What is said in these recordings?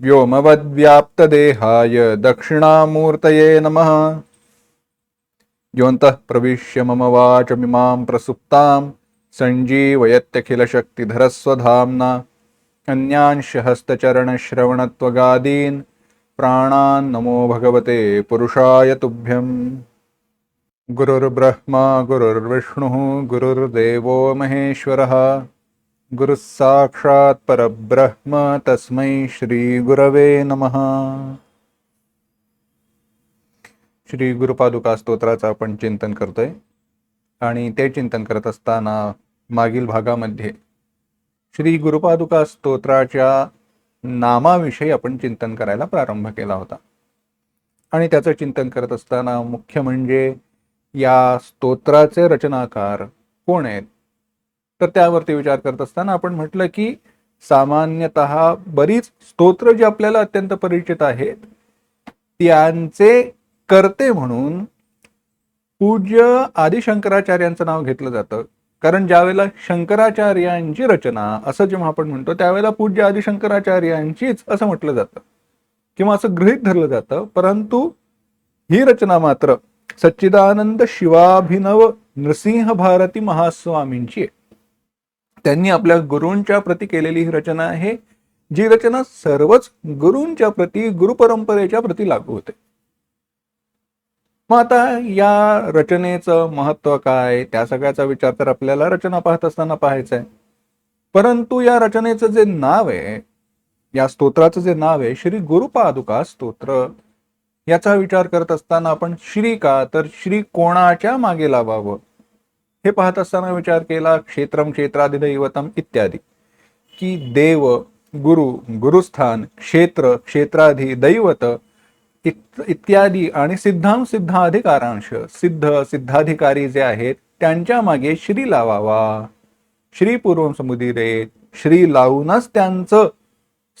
व्योमवद्व्याप्तदेहाय दक्षिणामूर्तये नमः। योऽन्तः प्रविश्य मम वाचमिमां प्रसुप्तां सञ्जीवयत्यखिलशक्तिधरस्वधाम्ना। अन्यांश हस्तचरणश्रवणत्वगादीन् प्राणान् नमो भगवते पुरुषाय तुभ्यम्। गुरुर्ब्रह्मा गुरुर्विष्णुः गुरुर्देवो महेश्वरः। गुरुः साक्षात् परब्रह्म तस्मै श्रीगुरवे नमः। श्री गुरुपादुका स्तोत्राचं आपण चिंतन करतोय. आणि ते चिंतन करत असताना मागील भागामध्ये श्री गुरुपादुका स्तोत्राच्या नामाविषयी आपण चिंतन करायला प्रारंभ केला होता. आणि त्याचं चिंतन करत असताना मुख्य म्हणजे या स्तोत्राचे रचनाकार कोण आहेत? तर त्यावरती विचार करत असताना आपण म्हटलं की सामान्यतः बरीच स्तोत्र जी आपल्याला अत्यंत परिचित आहेत त्यांचे करते म्हणून पूज्य आदिशंकराचार्यांचं नाव घेतलं जातं. कारण ज्यावेळेला शंकराचार्यांची रचना असं जेव्हा आपण म्हणतो त्यावेळेला पूज्य आदिशंकराचार्यांचीच असं म्हटलं जातं. किंवा असं गृहीत धरलं जातं. परंतु ही रचना मात्र सच्चिदानंद शिवाभिनव नृसिंह भारती महास्वामींची आहे. त्यांनी आपल्या गुरूंच्या प्रती केलेली ही रचना आहे जी रचना सर्वच गुरूंच्या प्रती गुरुपरंपरेच्या प्रती लागू होते. मग आता या रचनेचं महत्त्व काय? त्या सगळ्याचा विचार तर आपल्याला रचना पाहत असताना पाहायचा आहे. परंतु या रचनेचं जे नाव आहे या स्तोत्राचं जे नाव आहे श्री गुरुपादुका स्तोत्र याचा विचार करत असताना आपण श्री का तर श्री कोणाच्या मागे लावावं? हे पाहत असताना विचार केला क्षेत्रम क्षेत्राधिदैवतम इत्यादी. की देव गुरु गुरुस्थान क्षेत्र क्षेत्राधी दैवत इत इत्यादी आणि सिद्धांश सिद्धाधिकारांश सिद्ध सिद्धाधिकारी जे आहेत त्यांच्या मागे श्री लावावा. श्री पूर्व समुदिरे श्री लावूनच त्यांचं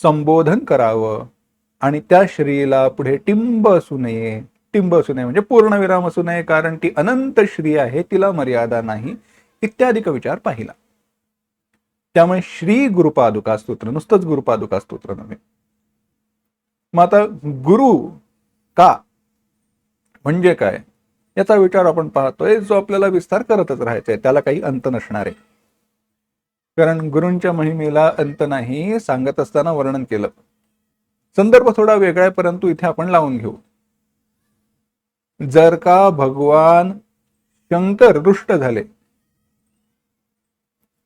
संबोधन करावं. आणि त्या श्रीला पुढे टिंब असू नये. टिंब असू नये म्हणजे पूर्णविराम असू नये कारण ती अनंत श्री आहे तिला मर्यादा नाही इत्यादी विचार पाहिला. त्यामुळे श्री गुरुपादुका स्तोत्र नुसतंच गुरुपादुका स्तोत्र नव्हे. मग आता गुरु का? म्हणजे काय? याचा विचार आपण पाहतोय जो आपल्याला विस्तार करतच राहायचा आहे त्याला काही अंत नसणार आहे. कारण गुरूंच्या महिमेला अंत नाही सांगत असताना वर्णन केलं. संदर्भ थोडा वेगळा आहे परंतु इथे आपण लावून घेऊ. जर का भगवान शंकर रुष्ट झाले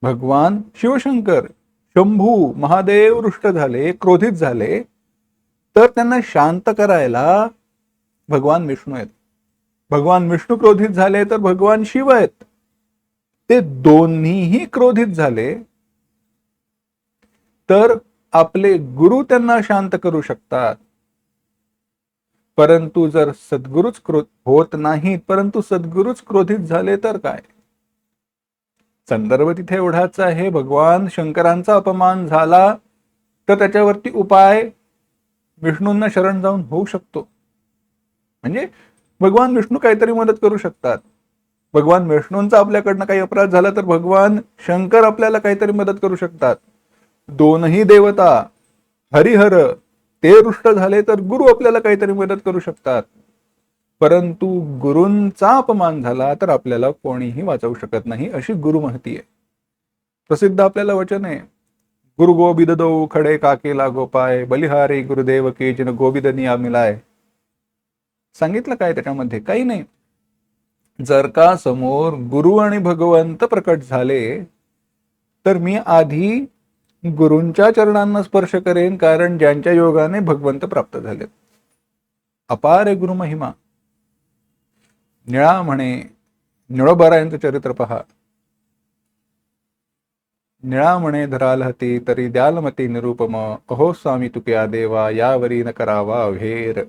भगवान शिवशंकर शंभू महादेव रुष्ट झाले क्रोधित झाले तर त्यांना शांत करायला भगवान विष्णू आहेत. भगवान विष्णू क्रोधित झाले तर भगवान शिव आहेत. ते दोन्हीही क्रोधित झाले तर आपले गुरु त्यांना शांत करू शकतात. परंतु जर सद्गुरूच क्रोध होत नाहीत परंतु सद्गुरूच क्रोधित झाले तर काय? संदर्भ तिथे एवढाच आहे. भगवान शंकरांचा अपमान झाला तर त्याच्यावरती उपाय विष्णूंना शरण जाऊन होऊ शकतो. म्हणजे भगवान विष्णू काहीतरी मदत करू शकतात. भगवान विष्णूंचा आपल्याकडनं काही अपराध झाला तर भगवान शंकर आपल्याला काहीतरी मदत करू शकतात. दोनही देवता हरिहर ते रुष्ट झाले तर गुरु आपल्याला काहीतरी मदत करू शकतात. परंतु गुरूंचा अपमान झाला तर आपल्याला कोणीही वाचवू शकत नाही अशी गुरु महती आहे. प्रसिद्ध आपल्याला वचन आहे. गुरु गोबिद दो खडे काकेला गोपाय बलिहारी गुरुदेव के जिन गोबिद निया मिलाय. सांगितलं काय त्याच्यामध्ये? काही नाही. जर का समोर गुरु आणि भगवंत प्रकट झाले तर मी आधी गुरूंच्या चरणांना स्पर्श करेन कारण ज्यांच्या योगाने भगवंत प्राप्त झालेत अपार गुरु महिमा. निळा म्हणे निळोबरायांचं चरित्र पहा. निळा म्हणे धराल हती तरी द्यालमती निरुपम. अहो स्वामी तुक्या देवा यावरी न करावा भेर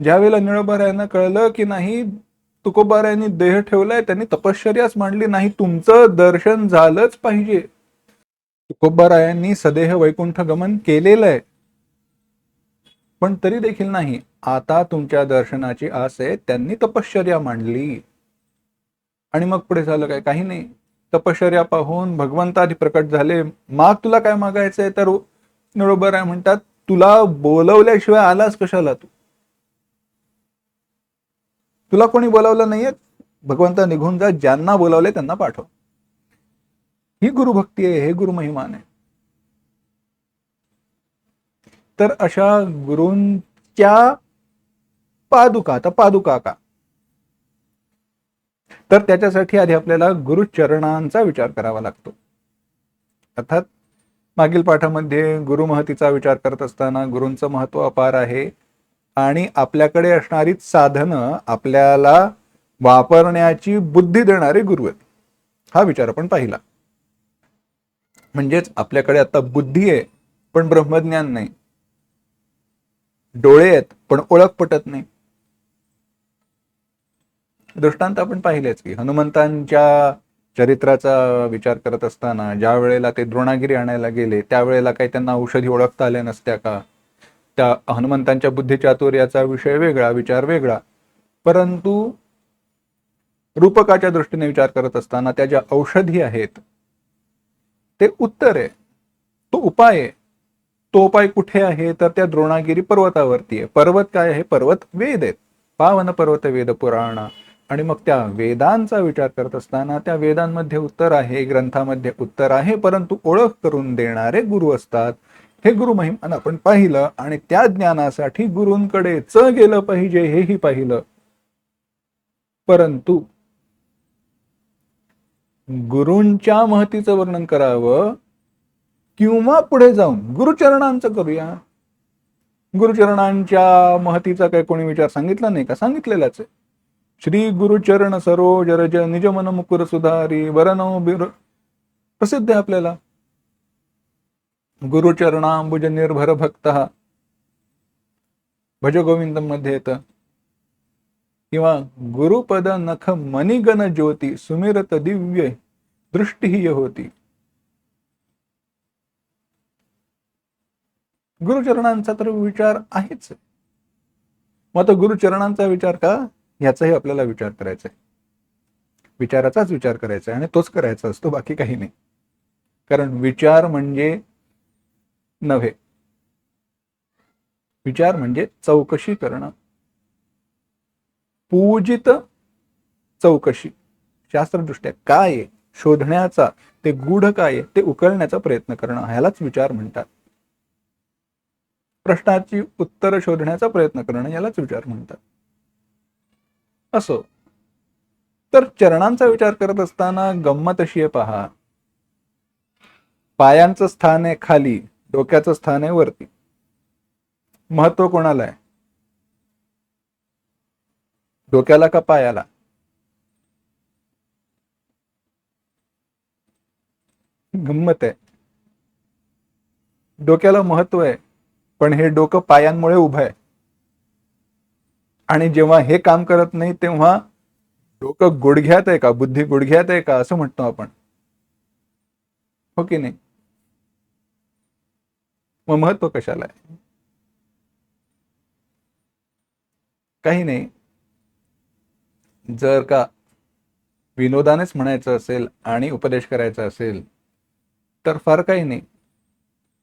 ज्यावेळेला निळोबरायांना कळलं की नाही तुकोबारायांनी देह ठेवलाय त्यांनी तपश्चर्याच मांडली नाही तुमचं दर्शन झालंच पाहिजे. तुकोबरायांनी सदेह वैकुंठ गमन केलेलं आहे. पण तरी देखील नाही आता तुमच्या दर्शनाची आस आहे त्यांनी तपश्चर्या मांडली. आणि मग पुढे झालं काय? काही नाही. तपश्चर्या पाहून भगवंताधी प्रकट झाले. माग तुला काय मागायचंय? तर निळोबर आहे म्हणतात तुला बोलवल्याशिवाय आलास कशाला तू? तुला कोणी बोलावलं नाहीये? भगवंत निघून जा ज्यांना बोलावले त्यांना पाठव. ही गुरुभक्ती आहे हे गुरुमहिमान आहे. तर अशा गुरूंच्या पादुका आता पादुका का? तर त्याच्यासाठी आधी आपल्याला गुरुचरणांचा विचार करावा लागतो. अर्थात मागील पाठामध्ये गुरुमहतीचा विचार करत असताना गुरूंचं महत्त्व अपार आहे आणि आपल्याकडे असणारी साधनं आपल्याला वापरण्याची बुद्धी देणारे गुरु आहेत. हा विचार आपण पाहिला. म्हणजेच आपल्याकडे आता बुद्धी आहे पण ब्रह्मज्ञान नाही. डोळे आहेत पण ओळख पटत नाही. दृष्टांत आपण पाहिलेच की हनुमंतांच्या चरित्राचा विचार करत असताना ज्या वेळेला ते द्रोणागिरी आणायला गेले त्यावेळेला काही त्यांना औषधी ओळखता आल्या नसत्या का? त्या हनुमंतांच्या बुद्धिचातुर्याचा विषय वेगळा विचार वेगळा. परंतु रूपकाच्या दृष्टीने विचार करत असताना त्या ज्या औषधी आहेत ते उत्तर आहे. तो उपाय आहे. तो उपाय कुठे आहे? तर त्या द्रोणागिरी पर्वतावरती आहे. पर्वत काय आहे? पर्वत वेद आहेत. पावन पर्वत वेद पुराण. आणि मग त्या वेदांचा विचार करत असताना त्या वेदांमध्ये उत्तर आहे ग्रंथामध्ये उत्तर आहे परंतु ओळख करून देणारे गुरु असतात. हे गुरु महिमान आपण पाहिलं आणि त्या ज्ञानासाठी गुरूंकडेच गेलं पाहिजे हेही पाहिलं. परंतु गुरूंच्या महतीचं वर्णन करावं किंवा पुढे जाऊन गुरुचरणांचं करूया. गुरुचरणांच्या महतीचा काही कोणी विचार सांगितला नाही का? सांगितलेलाच आहे. श्री गुरुचरण सरोज रज निज मन मुकुर सुधारी वरनव बिर. प्रसिद्ध आहे आपल्याला. गुरुचरणांबुज निर्भर भक्त. भज गोविंदमध्ये येतं. किंवा गुरुपद नख मणिगण ज्योती सुमिरत दिव्य दृष्टीही होती. गुरुचरणांचा तर विचार आहेच. मग आता गुरुचरणांचा विचार का? याचाही आपल्याला विचार करायचा आहे. विचाराचाच विचार करायचा आहे आणि तोच करायचा असतो बाकी काही नाही. कारण विचार म्हणजे नव्हे. विचार म्हणजे चौकशी करणं. पूजित चौकशी. शास्त्रदृष्ट्या काय आहे? शोधण्याचा ते गूढ काय आहे? ते उकळण्याचा प्रयत्न करणं ह्यालाच विचार म्हणतात. प्रश्नाची उत्तर शोधण्याचा प्रयत्न करणं यालाच विचार म्हणतात. असो. तर चरणांचा विचार करत असताना गंमत अशी आहे पहा. पायांचं स्थान आहे खाली डोक्याचं स्थान आहे वरती. महत्त्व कोणाला आहे? डोक्याला का पायाला? गंमत आहे. डोक्याला महत्त्व आहे पण हे डोकं पायांमुळे उभं आहे. आणि जेव्हा हे काम करत नाही तेव्हा डोकं गुडघ्यात आहे का? बुद्धी गुडघ्यात आहे का? असं म्हणतो आपण. हो की नाही? मग महत्त्व कशाला आहे? काही नाही. जर का विनोदानेच म्हणायचं असेल आणि उपदेश करायचा असेल तर फार काही नाही.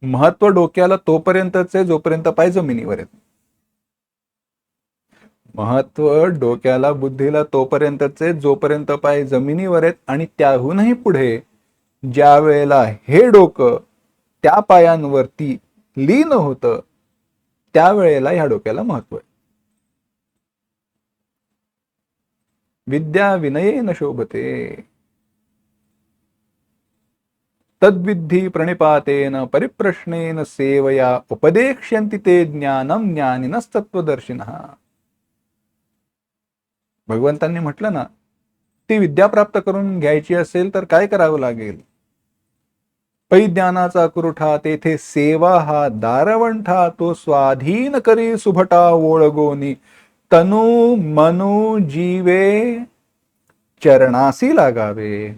महत्त्व डोक्याला तोपर्यंतच आहे जोपर्यंत पाय जमिनीवर आहेत. महत्त्व डोक्याला बुद्धीला तोपर्यंतच आहे जोपर्यंत पाय जमिनीवर आहेत आणि त्याहूनही पुढे ज्या वेळेला हे डोकं त्या पायांवरती लीन होतं त्यावेळेला ह्या डोक्याला महत्त्व आहे. विद्या विनयेन शोभते तद्विद्धी प्रणिपातेन परिप्रश्नेन सेवया उपदेक्ष्यन्ति ते ज्ञानम ज्ञानिनस्तत्वदर्शिनः भगवंतांनी म्हटलं ना ती विद्या प्राप्त करून घ्यायची असेल तर काय करावं लागेल? पै ज्ञानाचा कुरुठा तेथे सेवा हा दारवंठा तो स्वाधीन करी सुभटा ओळगोनी. तनु मनु जीवे चरणासी लागावे.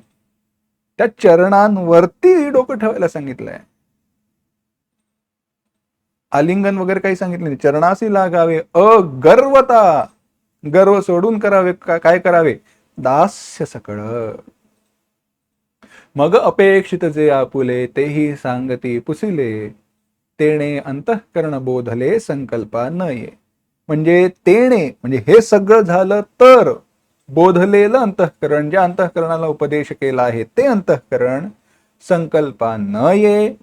त्या चरणांवरती डोकं ठेवायला सांगितलंय. आलिंगन वगैरे काही सांगितलं नाही. चरणासी लागावे. अगर्वता. गर्व सोडून करावे. काय करावे? दास्य सकळ. मग अपेक्षित जे आपुले तेही सांगती पुसिले. तेणे अंतःकरण बोधले संकल्पा न ये म्हणजे तेणे म्हणजे हे सगळं झालं तर बोधलेलं अंतःकरण ज्या अंतःकरणाला उपदेश केला आहे ते अंतःकरण संकल्पा न ये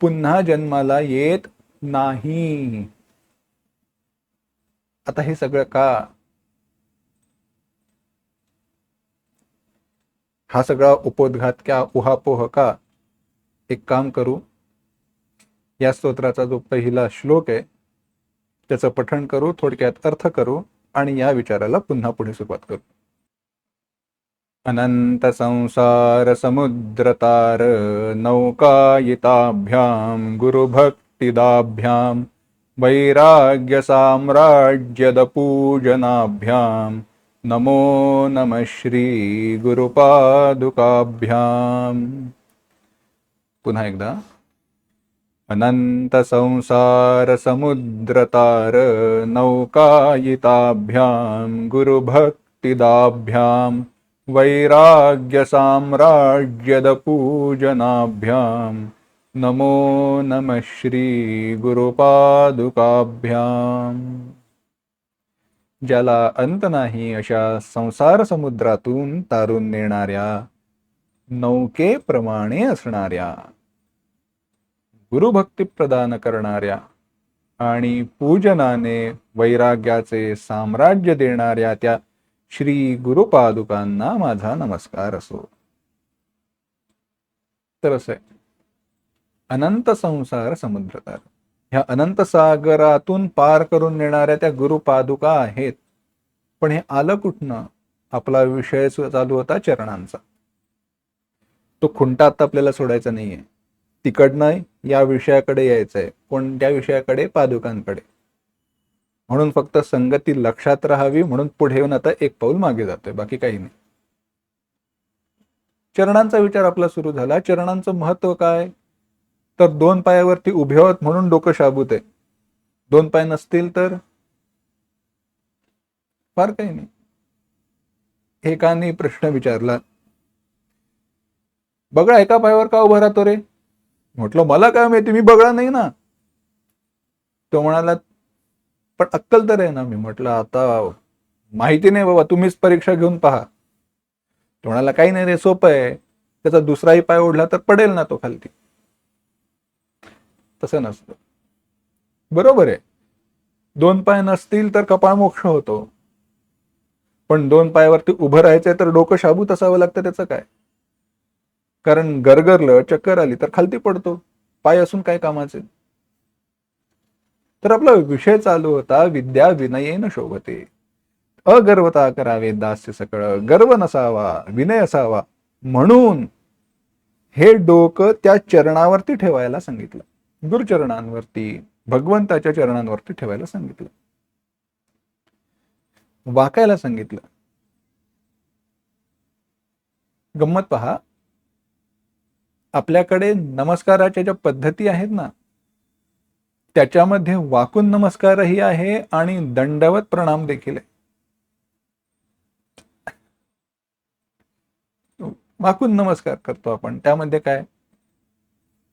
पुन्हा जन्माला येत नाही. आता हे सगळं का? हा सगळा उपोद्घात क्या उहापोह का? एक काम करू. या स्तोत्राचा जो पहिला श्लोक आहे त्याचं पठण करू थोडक्यात अर्थ करू आणि या विचाराला पुन्हा पुढे सुरुवात करू. अनंत संसार समुद्रतार नौकायिताभ्याम गुरुभक्तिदाभ्याम वैराग्य साम्राज्यदपूजनाभ्याम नमो नमः श्री गुरुपादुकाभ्याम. पुन्हा एकदा. अनन्तसंसारसमुद्रतार नौकायिताभ्यां गुरुभक्तिदाभ्यां वैराग्यसाम्राज्यदपूजनाभ्यां नमो नमः श्रीगुरुपादुकाभ्याम् ज्याला अंत नाही अशा संसार समुद्रातून तारून नेणाऱ्या नौकेप्रमाणे असणाऱ्या गुरुभक्ती प्रदान करणाऱ्या आणि पूजनाने वैराग्याचे साम्राज्य देणाऱ्या त्या श्री गुरुपादुकांना माझा नमस्कार असो. तर असं आहे अनंत संसार समुद्रतार ह्या अनंत सागरातून पार करून नेणाऱ्या त्या गुरुपादुका आहेत. पण हे आलं कुठनं? आपला विषय चालू होता चरणांचा. तो खुंटा आता आपल्याला सोडायचा नाहीये. तिकडनं या विषयाकडे यायचंय. कोणत्या विषयाकडे पादुकांकडे. म्हणून फक्त संगती लक्षात राहावी म्हणून पुढे येऊन आता एक पाऊल मागे जातोय बाकी काही नाही. चरणांचा विचार आपला सुरू झाला. चरणांचं महत्त्व काय? तर दोन पायावरती उभे आहोत म्हणून डोकं शाबूत आहे. दोन पाय नसतील तर? फार काही नाही. एकाने प्रश्न विचारला बघा एका पायावर का उभा राहतो रे? म्हटलं मला काय माहिती मी बगळा नाही ना. तो म्हणाला पण अक्कल तर आहे ना. मी म्हटलं आता माहिती नाही बाबा तुम्हीच परीक्षा घेऊन पहा. तो म्हणाला काही नाही रे सोपं आहे. त्याचा दुसराही पाय ओढला तर पडेल ना तो खालती. तसं नसतं. बरोबर आहे. दोन पाय नसतील तर कपाळ मोक्ष होतो. पण दोन पायावरती उभं राहायचंय तर डोकं शाबूत असावं लागतं त्याचं काय? कारण गरगरलं चक्कर आली तर खालती पडतो. पाय असून काय कामाचे? तर आपला विषय चालू होता विद्या विनयेन शोभते. अगर्वता करावे दास्य सकळ गर्व नसावा विनय असावा. म्हणून हे डोकं त्या चरणावरती ठेवायला सांगितलं. गुरुचरणांवरती भगवंताच्या चरणांवरती ठेवायला सांगितलं. वाकायला सांगितलं. गंमत पहा. आपल्याकडे नमस्काराच्या ज्या पद्धती आहेत ना त्याच्यामध्ये वाकून नमस्कारही आहे आणि दंडवत प्रणाम देखील आहे. वाकून नमस्कार करतो आपण. त्यामध्ये काय?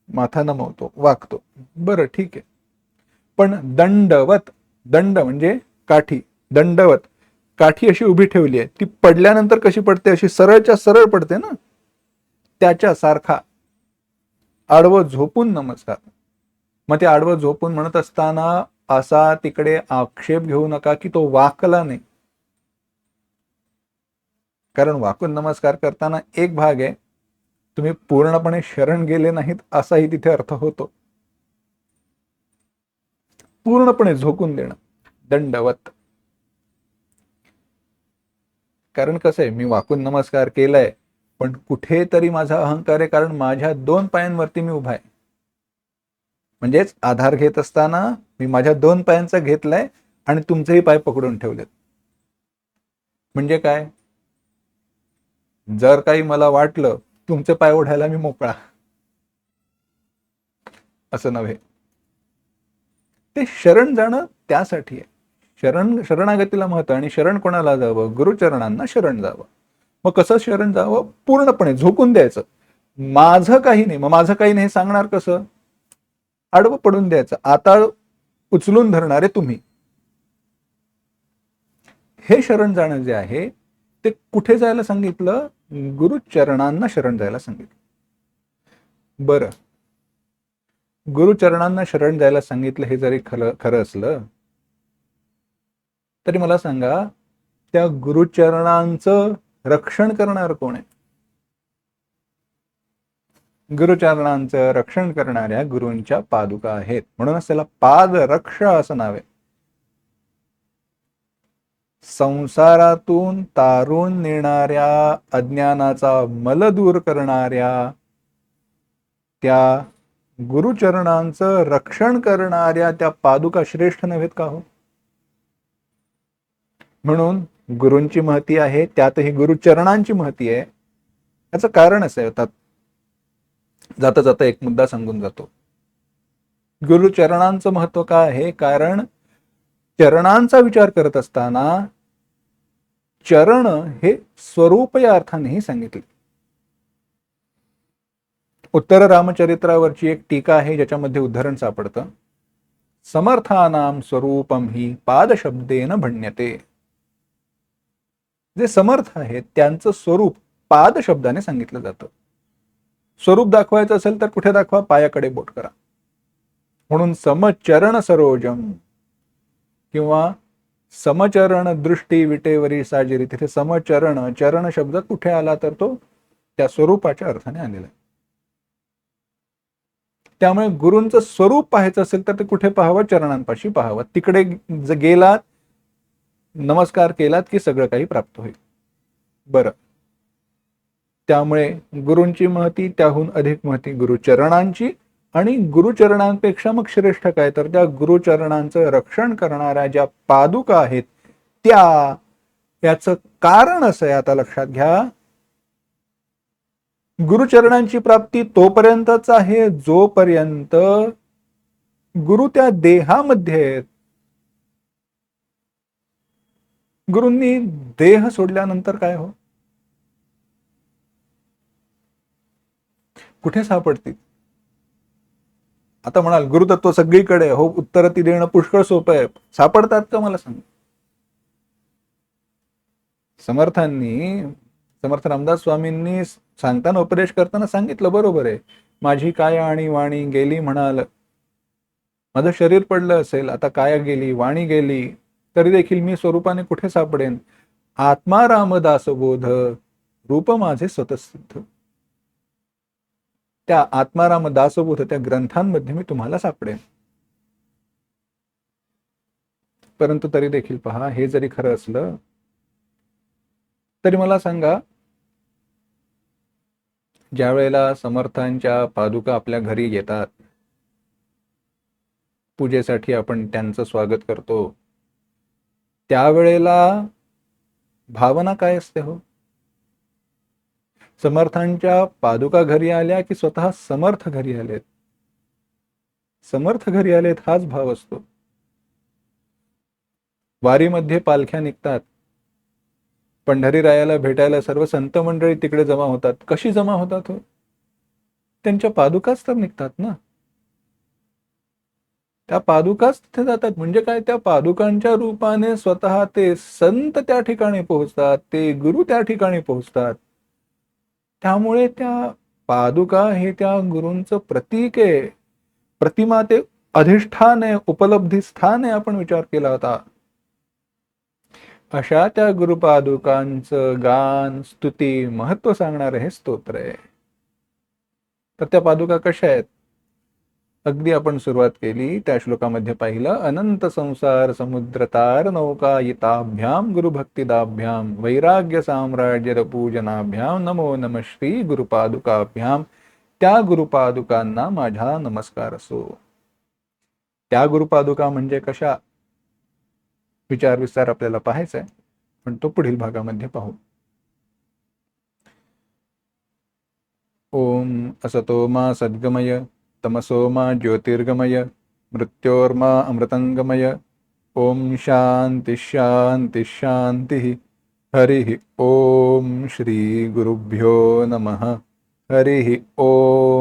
माथा नमवतो वाकतो. बरं ठीक आहे. पण दंडवत दंड म्हणजे काठी दंडवत. काठी अशी उभी ठेवली आहे. ती पडल्यानंतर कशी पडते? अशी सरळच्या सरळ पडते ना? त्याच्या सारखा आडवं झोपून नमस्कार. मग ते आडवं झोपून म्हणत असताना असा तिकडे आक्षेप घेऊ नका की तो वाकला नाही. कारण वाकून नमस्कार करताना एक भाग आहे तुम्ही पूर्णपणे शरण गेले नाहीत असाही तिथे अर्थ होतो. पूर्णपणे झोकून देणं दंडवत. कारण कसं आहे मी वाकून नमस्कार केलाय पण कुठेतरी माझा अहंकार आहे कारण माझ्या दोन पायांवरती मी उभा आहे. म्हणजेच आधार घेत असताना मी माझ्या दोन पायांचा घेतलाय आणि तुमचेही पाय पकडून ठेवलेत. म्हणजे काय? जर काही मला वाटलं तुमचे पाय ओढायला मी मोकळा. असं नव्हे. ते शरण जाणं त्यासाठी आहे. शरण शरणागतीला महत्त्व आणि शरण कोणाला जावं? गुरुचरणांना शरण जावं. मग कसं शरण जावं? पूर्णपणे झोकून द्यायचं. माझं काही नाही. मग माझं काही नाही सांगणार कसं? आडवं पडून द्यायचं. आता उचलून धरणारे तुम्ही. हे शरण जाणं जे आहे ते कुठे जायला सांगितलं? गुरुचरणांना शरण जायला सांगितलं. बरं. गुरुचरणांना शरण जायला सांगितलं हे जरी खरं खरं असलं तरी मला सांगा त्या गुरुचरणांचं रक्षण करणार कोण आहे? गुरुचरणांचं रक्षण करणाऱ्या गुरूंच्या पादुका आहेत. म्हणूनच त्याला पादरक्ष असं नाव आहे. संसारातून तारून नेणाऱ्या अज्ञानाचा मल दूर करणाऱ्या त्या गुरुचरणांचं रक्षण करणाऱ्या त्या पादुका श्रेष्ठ नव्हेत का हो? म्हणून गुरूंची महती आहे त्यातही गुरुचरणांची महती आहे. याचं कारण असं आहे जाता जाता एक मुद्दा सांगून जातो. गुरुचरणांचं महत्त्व काय आहे? कारण चरणांचा विचार करत असताना चरण हे स्वरूप या अर्थानेही सांगितले. उत्तर रामचरित्रावरची एक टीका आहे ज्याच्यामध्ये उदाहरण सापडतं. समर्थानाम स्वरूपम ही पादशब्देन भण्यते. जे समर्थ आहेत त्यांचं स्वरूप पाद शब्दाने सांगितलं जातं. स्वरूप दाखवायचं असेल तर कुठे दाखवा? पायाकडे बोट करा. म्हणून समचरण सरोजम किंवा समचरण दृष्टी विटेवरी साजिरी तिथे समचरण चरण शब्द कुठे आला तर तो त्या स्वरूपाच्या अर्थाने आलेला आहे. त्यामुळे गुरूंचं स्वरूप पाहायचं असेल तर ते कुठे पाहावं? चरणांपाशी पाहावं. तिकडे ज- गेलात नमस्कार केलात की सगळं काही प्राप्त होईल. बरं. त्यामुळे गुरूंची महती त्याहून अधिक महती गुरुचरणांची आणि गुरुचरणांपेक्षा मग श्रेष्ठ काय? तर त्या गुरुचरणांचं रक्षण करणाऱ्या ज्या पादुका आहेत त्या याचं कारण असं आहे. आता लक्षात घ्या. गुरुचरणांची प्राप्ती तोपर्यंतच आहे जोपर्यंत गुरु त्या देहामध्ये आहेत. गुरूंनी देह सोडल्यानंतर काय हो? कुठे सापडतील? आता म्हणाल गुरुतत्व सगळीकडे हो उत्तर ती देणं पुष्कळ सोपं आहे. सापडतात का मला सांग? समर्थांनी समर्थ रामदास स्वामींनी सांगताना उपदेश करताना सांगितलं बरोबर आहे. माझी काय आणि वाणी गेली म्हणाल. माझं शरीर पडलं असेल आता काय गेली वाणी गेली तरी देखील मी स्वरूपाने कुठे सापडेन? आत्मा रामदासबोध रूप माझे स्वतसिद्ध. त्या आत्माराम दासबोध त्या ग्रंथांमध्ये मी तुम्हाला सापडेन. परंतु तरी देखील पहा हे जरी खरं असलं तरी मला सांगा ज्या वेळेला समर्थांच्या पादुका आपल्या घरी येतात पूजेसाठी आपण त्यांचं स्वागत करतो त्यावेळेला भावना काय असते हो? समर्थांच्या पादुका घरी आल्या की स्वतः समर्थ घरी आलेत? समर्थ घरी आलेत हाच भाव असतो. वारीमध्ये पालख्या निघतात. पंढरी रायाला भेटायला सर्व संत मंडळी तिकडे जमा होतात. कशी जमा होतात हो? त्यांच्या पादुकाच तर निघतात ना? त्या पादुकाच तिथे जातात. म्हणजे काय? त्या पादुकांच्या रूपाने स्वतः ते संत त्या ठिकाणी पोहोचतात. ते गुरु त्या ठिकाणी पोहोचतात. त्यामुळे त्या पादुका हे त्या गुरूंचं प्रतीक आहे. प्रतिमा ते अधिष्ठान आहे उपलब्धी स्थान आहे आपण विचार केला होता. अशा त्या गुरुपादुकांचं गान स्तुती महत्त्व सांगणारे हे स्तोत्र आहे. तर त्या पादुका कशा आहेत? अगदी आपण सुरुवात केली त्या श्लोकामध्ये पाहिलं अनंत संसार समुद्रतार नौकायिताभ्याम गुरुभक्तिदाभ्याम वैराग्य साम्राज्य पूजनाभ्याम नमो नम श्री गुरुपादुकाभ्याम. त्या गुरुपादुकांना माझा नमस्कार असो. त्या गुरुपादुका म्हणजे कशा? विचार विस्तार आपल्याला पाहायचा आहे पण तो पुढील भागामध्ये पाहू. ओम असतो मा सद्गमय. तमसोमा ज्योतिर्गमय मृत्योर्मा अमृतंगमय ओम शांती शांती शांती हरि ओम श्री गुरुभ्यो नमः। हरिः ओम